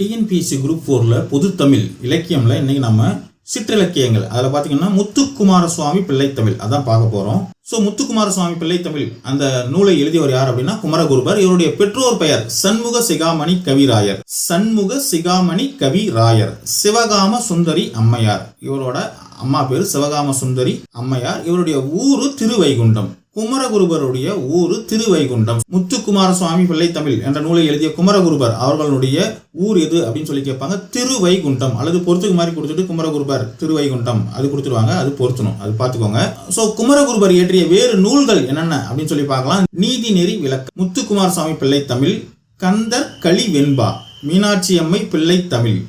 TNPSC group ஃபோரில் பொதுத்தமிழ் இலக்கியம்ல இன்னைக்கு நம்ம சிற்றிலக்கியங்கள். அதில் பார்த்தீங்கன்னா முத்துக்குமார சுவாமி பிள்ளைத்தமிழ் அதான் பார்க்க போகிறோம் ஸோ முத்துக்குமார சுவாமி பிள்ளைத்தமிழ் அந்த நூலை எழுதியவர் யார் அப்படின்னா குமரகுருபர். இவருடைய பெற்றோர் பெயர் சண்முக சிகாமணி கவிராயர். சண்முக சிகாமணி கவிராயர். சிவகாம சுந்தரி அம்மையார். இவரோட அம்மா பேர் சிவகாம சுந்தரி அம்மையார். இவருடைய ஊரு திருவைகுண்டம். குமரகுருபருடைய ஊரு திருவைகுண்டம். முத்துக்குமார சுவாமி பிள்ளைத்தமிழ் என்ற நூலை எழுதிய குமரகுருபர் அவர்களுடைய ஊர் எது அப்படின்னு சொல்லி கேட்பாங்க. திருவைகுண்டம். அல்லது பொறுத்துக்கு மாதிரி கொடுத்துட்டு குமரகுருபர் திருவைகுண்டம். அது கொடுத்துருவாங்க. அது பொருத்தணும். அது பார்த்துக்கோங்க. ஸோ குமரகுருபர் இயற்றிய வேறு நூல்கள் என்னென்ன அப்படின்னு சொல்லி பார்க்கலாம். நீதி நெறி விளக்கு. முத்துக்குமார சுவாமி பிள்ளைத்தமிழ் கந்தர் களி வெண்பா மீனாட்சி அம்மை பிள்ளைத்தமிழ்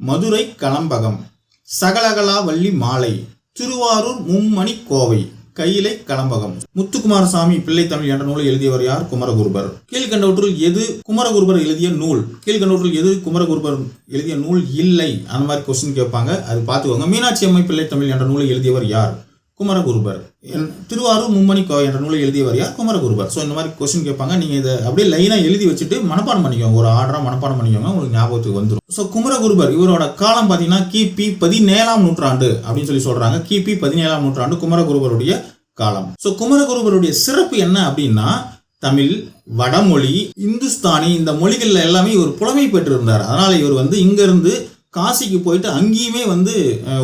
மதுரை களம்பகம் சகலகலாவள்ளி மாலை. திருவாரூர் மும்மணி கோவை. கையிலை களம்பகம். முத்துக்குமாரசாமி பிள்ளைத்தமிழ் என்ற நூலை எழுதியவர் யார்? குமரகுருபர். கீழ்கண்டவற்றுள் எது குமரகுருபர் எழுதிய நூல்? கீழ்கண்டவற்றுள் எது குமரகுருபர் எழுதிய நூல் இல்லை? அந்த மாதிரி கொஸ்டின் கேட்பாங்க. அது பார்த்துக்கோங்க. மீனாட்சி அம்மை பிள்ளைத்தமிழ் என்ற நூலை எழுதியவர் யார்? குமரகுருபர். என் திருவாரூர் மும்மணி கோவை என்ற நூலை எழுதியவர் யார்? குமரகுருபர். ஸோ இந்த மாதிரி கொஸ்டின் கேட்பாங்க. நீங்கள் இதை அப்படியே லைனாக எழுதி வச்சுட்டு மனப்பாடம் பண்ணிக்கோங்க. ஒரு ஆர்டராக மனப்பாடம் பண்ணிக்கோங்க. உங்களுக்கு ஞாபகத்துக்கு வந்துடும் ஸோ குமரகுருபர் இவரோட காலம் பார்த்தீங்கன்னா கிபி பதினேழாம் நூற்றாண்டு அப்படின்னு சொல்லி சொல்கிறாங்க கிபி பதினேழாம் நூற்றாண்டு குமரகுருபருடைய காலம். ஸோ குமரகுருபருடைய சிறப்பு என்ன அப்படின்னா தமிழ் வடமொழி இந்துஸ்தானி இந்த மொழிகளில் எல்லாமே இவர் புலமை பெற்றிருந்தார். அதனால் இவர் வந்து இங்கேருந்து காசிக்கு போயிட்டு அங்கேயுமே வந்து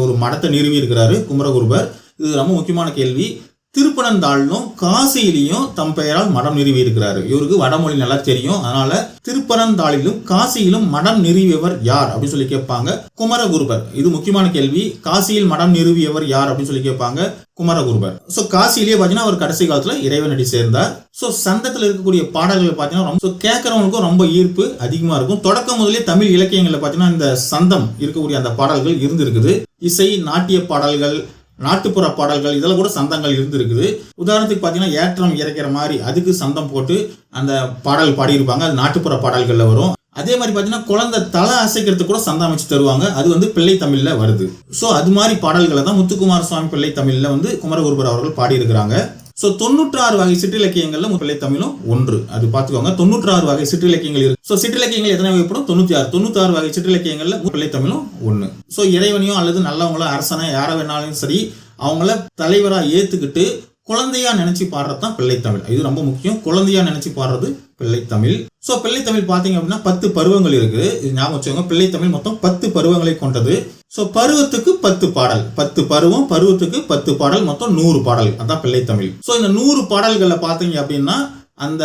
ஒரு மடத்தை நிறுவி இருக்கிறாரு குமரகுருபர். இது ரொம்ப முக்கியமான கேள்வி. திருப்பனந்தாளிலும் காசியிலையும் தம் பெயரால் மடம் நிறுவி இருக்கிறாரு இவருக்கு வடமொழி நல்லா தெரியும். அதனால திருப்பனந்தாளிலும் காசியிலும் மடம் நிறுவியவர் யார் அப்படின்னு சொல்லி கேட்பாங்க. குமரகுருபர். இது முக்கியமான கேள்வி. காசியில் மடம் நிறுவியவர் யார் அப்படின்னு சொல்லி கேட்பாங்க. குமரகுருபர். ஸோ காசியிலேயே பார்த்தீங்கன்னா அவர் கடைசி காலத்தில் இறைவனடி சேர்ந்தார். ஸோ சந்தத்தில் இருக்கக்கூடிய பாடல்கள் பார்த்தீங்கன்னா ரொம்ப ஸோ கேட்குறவங்களுக்கும் ரொம்ப ஈர்ப்பு அதிகமாக இருக்கும். தொடக்கம் முதலே தமிழ் இலக்கியங்களில் பார்த்தீங்கன்னா இந்த சந்தம் இருக்கக்கூடிய அந்த பாடல்கள் இருந்திருக்குது. இசை நாட்டிய பாடல்கள் நாட்டுப்புற பாடல்கள் இதெல்லாம் கூட சந்தங்கள் இருந்திருக்குது. உதாரணத்துக்கு பார்த்தீங்கன்னா ஏற்றம் இறக்கிற மாதிரி அதுக்கு சந்தம் போட்டு அந்த பாடல் பாடியிருப்பாங்க. அது நாட்டுப்புற பாடல்களில் வரும். அதே மாதிரி பார்த்தீங்கன்னா குழந்தை தலை அசைக்கிறதுக்கு கூட சந்தம் அமைச்சு தருவாங்க. அது வந்து பிள்ளை தமிழில் வருது. ஸோ அது மாதிரி பாடல்களை தான் முத்துக்குமார சுவாமி பிள்ளை தமிழில் வந்து குமரகுருபர் அவர்கள் பாடியிருக்கிறாங்க. ஸோ தொண்ணூற்றாறு வகை சிற்றிலக்கியங்களில் முதலை தமிழும் ஒன்று. அது பார்த்துக்கோங்க தொண்ணூற்றாறு வகை சிற்றிலக்கியங்கள் இருக்கு. ஸோ சிற்றிலக்கியங்கள் எத்தனை வகைப்படும்? தொண்ணூற்றி ஆறு தொண்ணூத்தாறு வகை சிற்றிலக்கியங்களில் முதலை தமிழும் ஒன்று ஸோ இறைவனையும் அல்லது நல்லவங்களோ அரசனை யாரை வேணாலும் சரி அவங்கள தலைவராக ஏற்றுக்கிட்டு குழந்தையா நினைச்சு பாடுறது தான் பிள்ளைத்தமிழ் இது ரொம்ப முக்கியம். குழந்தையா நினைச்சு பாடுறது பிள்ளைத்தமிழ் ஸோ பிள்ளைத்தமிழ் பார்த்தீங்க அப்படின்னா பத்து பருவங்கள் இருக்குது இது ஞாபகம் வச்சுக்கோங்க. பிள்ளைத்தமிழ் மொத்தம் பத்து பருவங்களை கொண்டது. ஸோ பருவத்துக்கு பத்து பாடல். பத்து பருவம் பருவத்துக்கு பத்து பாடல் மொத்தம் நூறு பாடல். அதான் பிள்ளைத்தமிழ் ஸோ இந்த நூறு பாடல்களை பார்த்தீங்க அப்படின்னா அந்த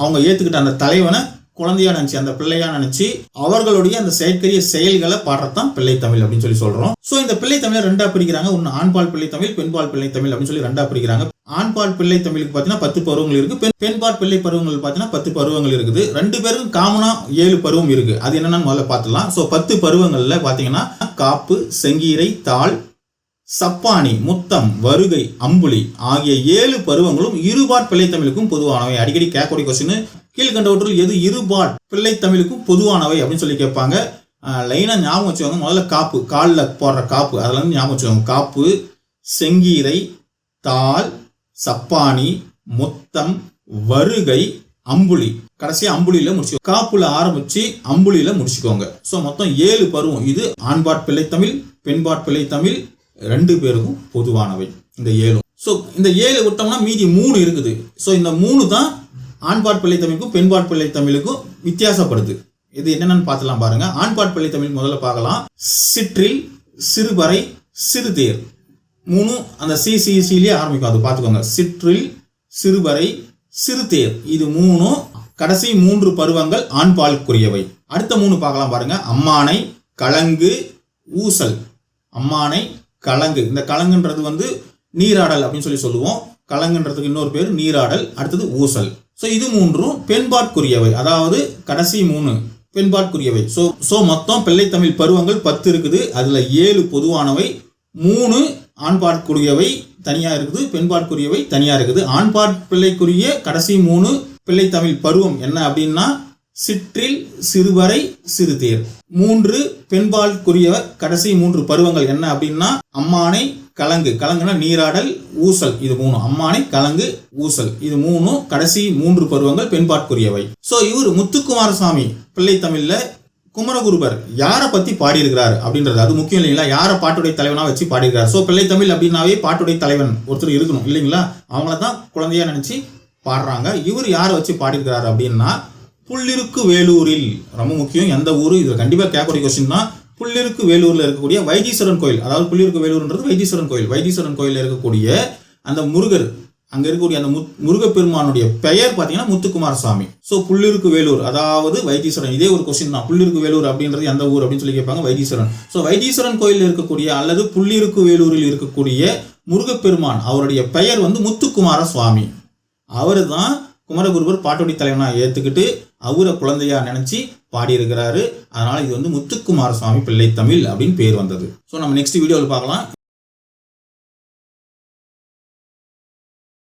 அவங்க ஏற்றுக்கிட்ட அந்த தலைவனை குழந்தையா நினைச்சு அந்த பிள்ளையா நினைச்சு அவர்களுடைய அந்த செயற்கரிய செயல்களை பாடுறதுதான் பிள்ளைத்தமிழ் அப்படின்னு சொல்லி சொல்றோம். ஸோ இந்த பிள்ளை தமிழ் ரெண்டா பிரிக்கிறாங்க. ஒன்று ஆண்பால் பிள்ளை தமிழ் பெண்பால் பிள்ளை தமிழ் அப்படின்னு சொல்லி ரெண்டா பிரிக்கிறாங்க. ஆண்பால் பிள்ளை தமிழுக்கு பார்த்தீங்கன்னா பத்து பருவங்கள் இருக்கு. பெண் பெண்பால் பிள்ளை பருவங்கள் பார்த்தீங்கன்னா பத்து பருவங்கள் இருக்குது. ரெண்டு பேருக்கும் காமனா ஏழு பருவம் இருக்கு. அது என்னன்னு முதல்ல பார்த்துலாம் ஸோ பத்து பருவங்கள்ல பார்த்தீங்கன்னா காப்பு செங்கீரை தாள் சப்பானி முத்தம் வருகை அம்புலி ஆகிய ஏழு பருவங்களும் இருபாட் பிள்ளைத்தமிழுக்கும் பொதுவானவை. அடிக்கடி கேட்கக்கூடிய கொஸ்டின் கீழ்கண்டவற்றில் எது இருபாட் பிள்ளைத்தமிழுக்கும் பொதுவானவை அப்படின்னு சொல்லி கேட்பாங்க. லைனாக ஞாபகம் வச்சுக்கோங்க. முதல்ல காப்பு காலில் போடுற காப்பு. அதில் வந்து ஞாபகம் வச்சுக்கோங்க. காப்பு செங்கீரை தாள் சப்பானி முத்தம் வருகை அம்புலி. கடைசியாக அம்புலியில் முடிச்சுக்கோ காப்புல ஆரம்பிச்சு அம்புலியில் முடிச்சுக்கோங்க. ஸோ மொத்தம் ஏழு பருவம். இது ஆண்பாட் பிள்ளைத்தமிழ் பெண்பாட் பிள்ளைத்தமிழ் ரெண்டு பேருக்கும் பொதுவானவை. இந்த ஏழும் ஸோ இந்த ஏழு விட்டோம்னா மீதி மூணு இருக்குது. ஸோ இந்த மூணு தான் ஆண்பாட் பிள்ளை தமிழுக்கும் பெண்பாட் பிள்ளை தமிழுக்கும் வித்தியாசப்படுது. இது என்னென்னு பார்த்துலாம் பாருங்க. ஆண்பாட் பிள்ளை தமிழ் முதல்ல பார்க்கலாம். சிற்றில் சிறுபறை சிறுதேர். மூணு அந்த சிசிசிலேயே ஆரம்பிக்கும். அது பார்த்துக்கோங்க. சிற்றில் சிறுபறை சிறுதேர். இது மூணும் கடைசி மூன்று பருவங்கள் ஆண்பாலுக்குரியவை அடுத்த மூணு பார்க்கலாம் பாருங்க. அம்மானை கலங்கு ஊசல். அம்மானை கலங்கு. இந்த கலங்குன்றது வந்து நீராடல் அப்படின்னு சொல்லி சொல்லுவோம். கலங்குன்றதுக்கு இன்னொரு பேர் நீராடல் அடுத்தது ஊசல். ஸோ இது மூன்றும் பெண்பாட்குரியவை அதாவது கடைசி மூணு பெண்பாட்குரியவை ஸோ ஸோ மொத்தம் பிள்ளைத்தமிழ் பருவங்கள் பத்து இருக்குது. அதில் ஏழு பொதுவானவை மூணு ஆண்பாட்குரியவை தனியாக இருக்குது பெண்பாட்குரியவை தனியாக இருக்குது. ஆண்பாட் பிள்ளைக்குரிய கடைசி மூணு பிள்ளைத்தமிழ் பருவம் என்ன அப்படின்னா சிற்றில் சிறுவரை சிறுதேர். மூன்று பெண்பால்குரிய கடைசி மூன்று பருவங்கள் என்ன அப்படின்னா அம்மானை கலங்கு. கலங்குனா நீராடல் ஊசல். இது மூணு அம்மானை கலங்கு ஊசல். இது மூணும் கடைசி மூன்று பருவங்கள் பெண்பாட்குரியவை சோ இவர் முத்துக்குமாரசாமி பிள்ளை தமிழ்ல குமரகுருபர் யாரை பத்தி பாடியிருக்கிறார் அப்படின்றது அது முக்கியம் இல்லைங்களா? யாரை பாட்டுடைய தலைவனா வச்சு பாடியிருக்காரு ஸோ பிள்ளை தமிழ் அப்படின்னாவே பாட்டுடைய தலைவன் ஒருத்தர் இருக்கணும் இல்லைங்களா? அவங்கள தான் குழந்தையா நினைச்சு பாடுறாங்க. இவர் யாரை வச்சு பாடியிருக்கிறார் அப்படின்னா புள்ளிருக்கு வேலூரில் ரொம்ப முக்கியம் எந்த ஊர்? இதில் கண்டிப்பாக கேட்கக்கூடிய கொஸ்டின் தான். புள்ளிருக்கு வேலூரில் இருக்கக்கூடிய வைத்தீஸ்வரன் கோயில். அதாவது புள்ளிருக்கு வேலூர்ன்றது வைத்தீஸ்வரன் கோயில். வைத்தீஸ்வரன் கோயிலில் இருக்கக்கூடிய அந்த முருகர் அங்கே இருக்கக்கூடிய அந்த முத்- முருகப்பெருமானுடைய பெயர் பார்த்தீங்கன்னா முத்துக்குமார் சாமி ஸோ புள்ளிருக்கு வேலூர் அதாவது வைத்தீஸ்வரன். இதே ஒரு கொஸ்டின் தான். புள்ளிருக்கு வேலூர் அப்படின்றது எந்த ஊர் அப்படின்னு சொல்லி கேட்பாங்க வைத்தீஸ்வரன். ஸோ வைத்தீஸ்வரன் கோயிலில் இருக்கக்கூடிய அல்லது புள்ளிருக்கு வேலூரில் இருக்கக்கூடிய முருகப்பெருமான் அவருடைய பெயர் வந்து முத்துக்குமார சுவாமி அவர் தான் குமரகுருபர் பாட்டுடி தலைவனாக ஏற்றுக்கிட்டு அவரை குழந்தையா நினச்சி பாடியிருக்கிறாரு. அதனால் இது வந்து முத்துக்குமார சுவாமி பிள்ளை தமிழ் அப்படின்னு பேர் வந்தது. ஸோ நம்ம நெக்ஸ்ட் வீடியோவில் பார்க்கலாம்.